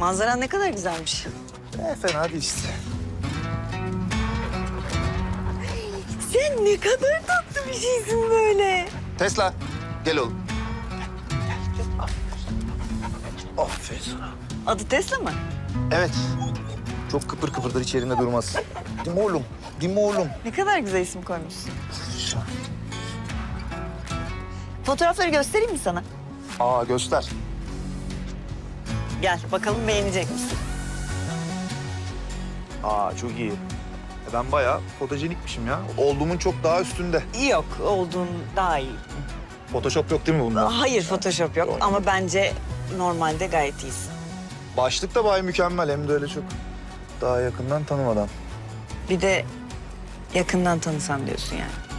Manzaran ne kadar güzelmiş. E, fena değil işte. Sen ne kadar tatlı bir şeysin böyle. Tesla, gel oğlum. Aferin sana. Adı Tesla mı? Evet. Çok kıpır kıpırdır hiç yerinde durmaz. Değil mi oğlum? Değil mi oğlum? Ne kadar güzel isim koymuşsun. Fotoğrafları göstereyim mi sana? Aa göster. Gel bakalım beğenecek misin? Aa çok iyi. E, ben bayağı fotojenikmişim ya. Olduğumun çok daha üstünde. Yok olduğun daha iyi. Photoshop yok değil mi bunda? Hayır Photoshop yok ama bence normalde gayet iyisin. Başlık da bayağı mükemmel hem de öyle çok daha yakından tanımadan. Bir de yakından tanısan diyorsun yani.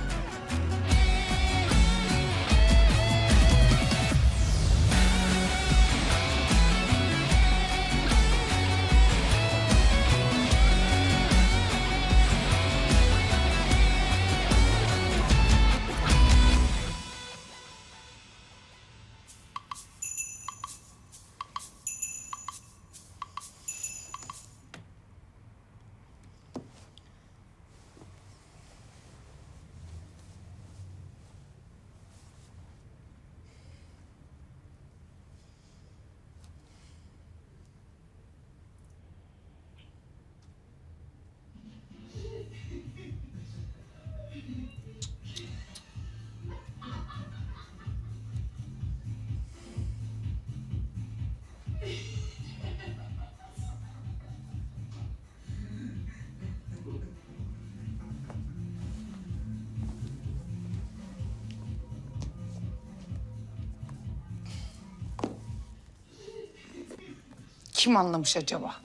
Kim anlamış acaba?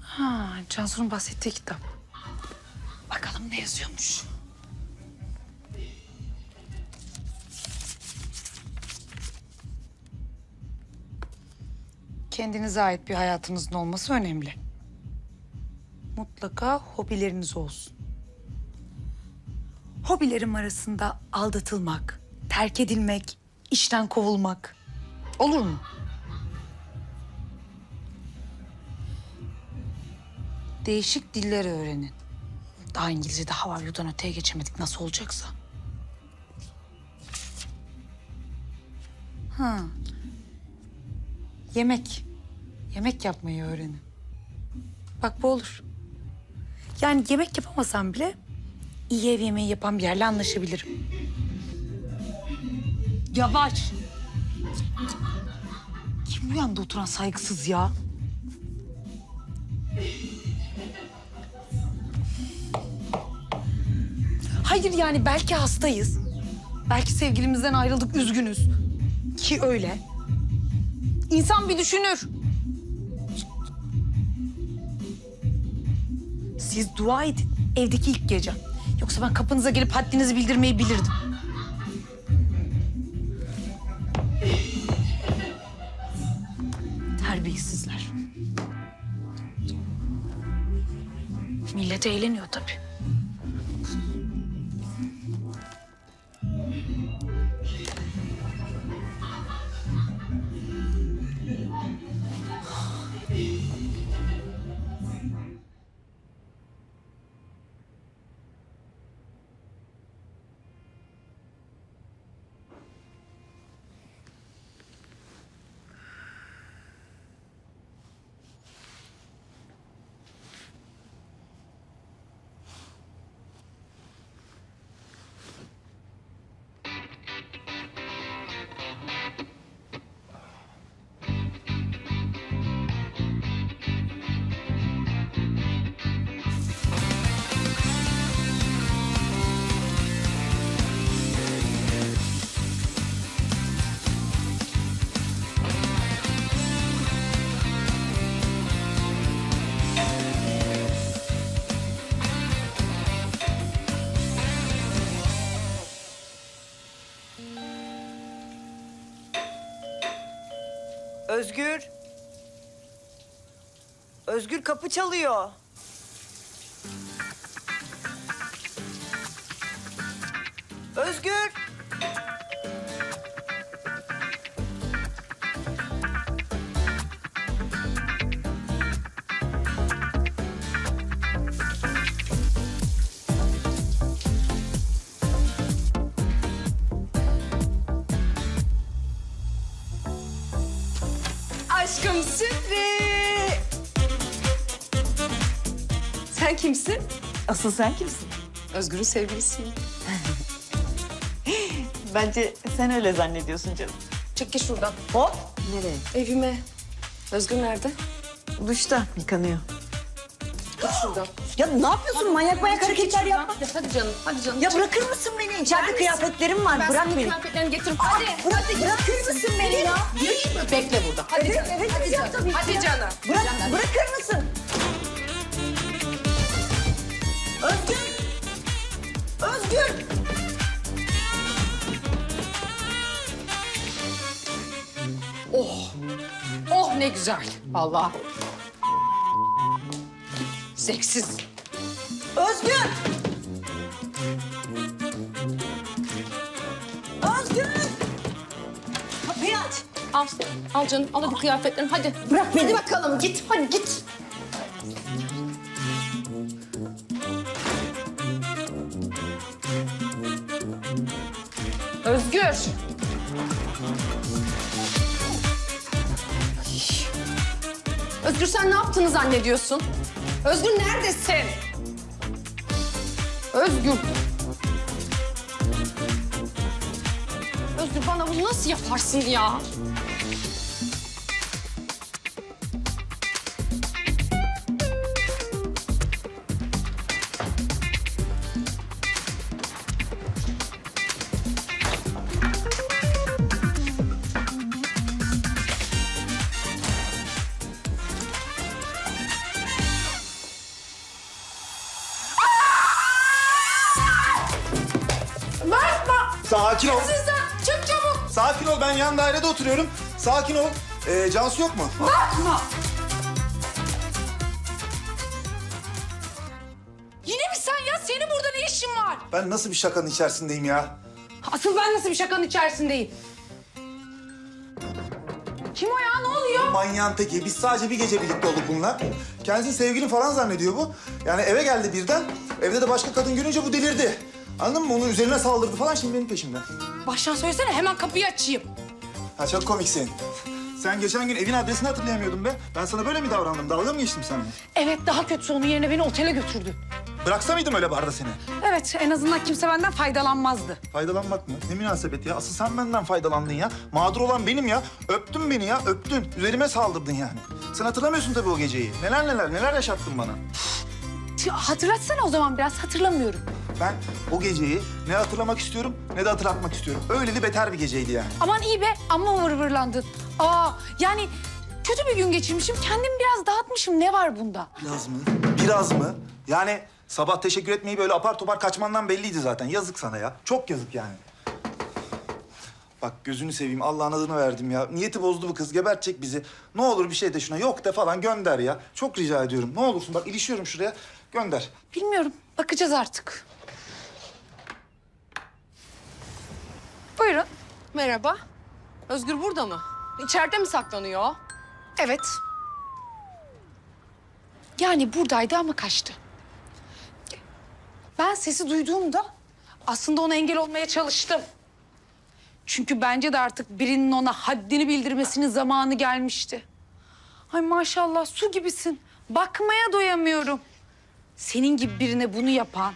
Ha, Cansu'nun bahsettiği kitap. Bakalım ne yazıyormuş. Kendinize ait bir hayatınızın olması önemli. Mutlaka hobileriniz olsun. Hobilerim arasında aldatılmak, terk edilmek, işten kovulmak olur mu? Değişik diller öğrenin. Daha İngilizce'de how are you'dan öteye geçemedik nasıl olacaksa. Ha. Yemek. Yemek yapmayı öğrenin. Bak bu olur. Yani yemek yapamasam bile iyi ev yemeği yapan bir yerle anlaşabilirim. Yavaş. Kim bu yanda oturan saygısız ya? Hayır yani belki hastayız. Belki sevgilimizden ayrıldık üzgünüz. Ki öyle. İnsan bir düşünür. Siz dua edin evdeki ilk gece. Yoksa ben kapınıza gelip haddinizi bildirmeyi bilirdim. Terbiyesizler. Millet eğleniyor tabii. Özgür. Özgür kapı çalıyor. Özgür. aşkım sürpriz. Sen kimsin? Asıl sen kimsin? Özgür'ün sevgilisiyim. Bence sen öyle zannediyorsun canım. Çık ki şuradan. Hop. Nereye? Evime. Özgür nerede? Duşta yıkanıyor. Git şuradan. Ya ne yapıyorsun? Manyak manyak hareketler yapma. Ya hadi canım, hadi canım. Ya bırakır mısın beni? İçeride kıyafetlerim var. ben Bırak beni. kıyafetlerini getirip... Hadi. Bırak, bırakır mısın beni ya? Bekle burada. Hadi Evet, canım. evet, hadi canım. tabii Hadi canım. Bırak, bırakır mısın? Özgür! Özgür! Oh ne güzel. Vallahi. Zevksiz. Özgür! Özgür! Kapıyı aç. Al, al canım. Al hadi kıyafetlerini. Hadi. Bırak beni. Hadi bakalım git. Hadi git. Özgür. Özgür sen ne yaptığını zannediyorsun? Özgür neredesin? Özgür. Özgür bana bunu nasıl yaparsın ya? Sakin ol. Sizden çık çabuk. Sakin ol. Ben yan dairede oturuyorum. Sakin ol. Ee, Cansu yok mu? Bakma. Yine mi sen ya? Senin burada ne işin var? Ben nasıl bir şakanın içerisindeyim ya? Asıl ben nasıl bir şakanın içerisindeyim? Kim o ya? Ne oluyor? Manyağın teki. Biz sadece bir gece birlikte olduk bununla. Kendisini sevgilin falan zannediyor bu. Yani eve geldi birden. Evde de başka kadın görünce bu delirdi. Anladın mı? Onun üzerine saldırdı falan. Şimdi benim peşimden. Baştan söylesene hemen kapıyı açayım. Ha çok komiksin. Sen geçen gün evin adresini hatırlayamıyordun be. Ben sana böyle mi davrandım? Dalga mı geçtim seninle? Evet daha kötüsü onun yerine beni otele götürdü. Bıraksa mıydım öyle barda seni? Evet en azından kimse benden faydalanmazdı. Faydalanmak mı? Ne münasebet ya? Asıl sen benden faydalandın ya. Mağdur olan benim ya. Öptün beni ya, öptün. Üzerime saldırdın yani. Sen hatırlamıyorsun tabii o geceyi. Neler neler, neler yaşattın bana. Hatırlatsana o zaman biraz hatırlamıyorum. Ben o geceyi ne hatırlamak istiyorum ne de hatırlatmak istiyorum. Öyleli beter bir geceydi yani. Aman iyi be amma vırvırlandın. Aa yani kötü bir gün geçirmişim kendimi biraz dağıtmışım ne var bunda? Biraz mı? Biraz mı? Yani sabah teşekkür etmeyi böyle apar topar kaçmandan belliydi zaten. Yazık sana ya. Çok yazık yani. Bak gözünü seveyim Allah'ın adını verdim ya. Niyeti bozdu bu kız gebertecek bizi. Ne olur bir şey de şuna yok de falan gönder ya. Çok rica ediyorum. Ne olursun bak ilişiyorum şuraya. Gönder. Bilmiyorum bakacağız artık. Buyurun. Merhaba. Özgür burada mı? İçeride mi saklanıyor? Evet. Yani buradaydı ama kaçtı. Ben sesi duyduğumda aslında ona engel olmaya çalıştım. Çünkü bence de artık birinin ona haddini bildirmesinin zamanı gelmişti. Ay maşallah su gibisin. Bakmaya doyamıyorum. Senin gibi birine bunu yapan,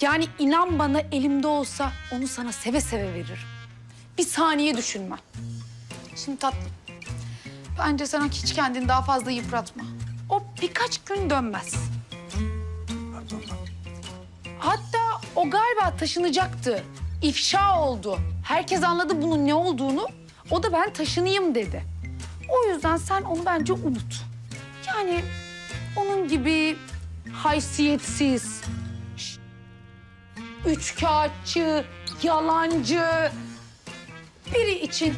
yani inan bana elimde olsa onu sana seve seve veririm. Bir saniye düşünmem. Şimdi tatlım, Bence sen hiç kendini daha fazla yıpratma. O birkaç gün dönmez. Hatta o galiba taşınacaktı. İfşa oldu. Herkes anladı bunun ne olduğunu. O da ben taşınayım dedi. O yüzden sen onu bence unut. Yani onun gibi haysiyetsiz, üçkağıtçı, yalancı biri için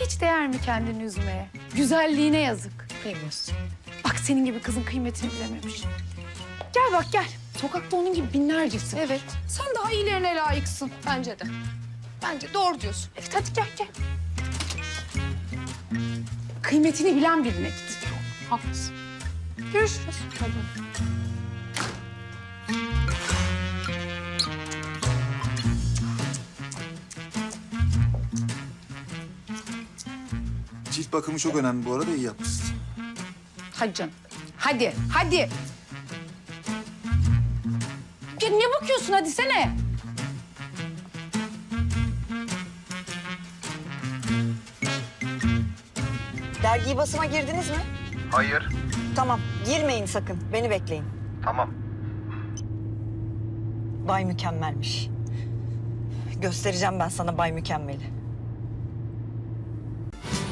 hiç değer mi kendini üzmeye? Güzelliğine yazık. Kıymet. Bak senin gibi kızın kıymetini bilememiş. Gel bak gel. Sokakta onun gibi binlercesi. Evet. Sen daha iyilerine layıksın bence de. Bence doğru diyorsun. Evet hadi gel gel. Kıymetini bilen birine git. Haklısın. Görüşürüz. Cilt bakımı çok önemli bu arada iyi yapmışsın. Hadi canım. Hadi, hadi. ya ne bakıyorsun hadi sene. Dergiyi basıma girdiniz mi? Hayır. Tamam, girmeyin sakın. Beni bekleyin. Tamam. Bay Mükemmel'miş. Göstereceğim ben sana Bay Mükemmel'i.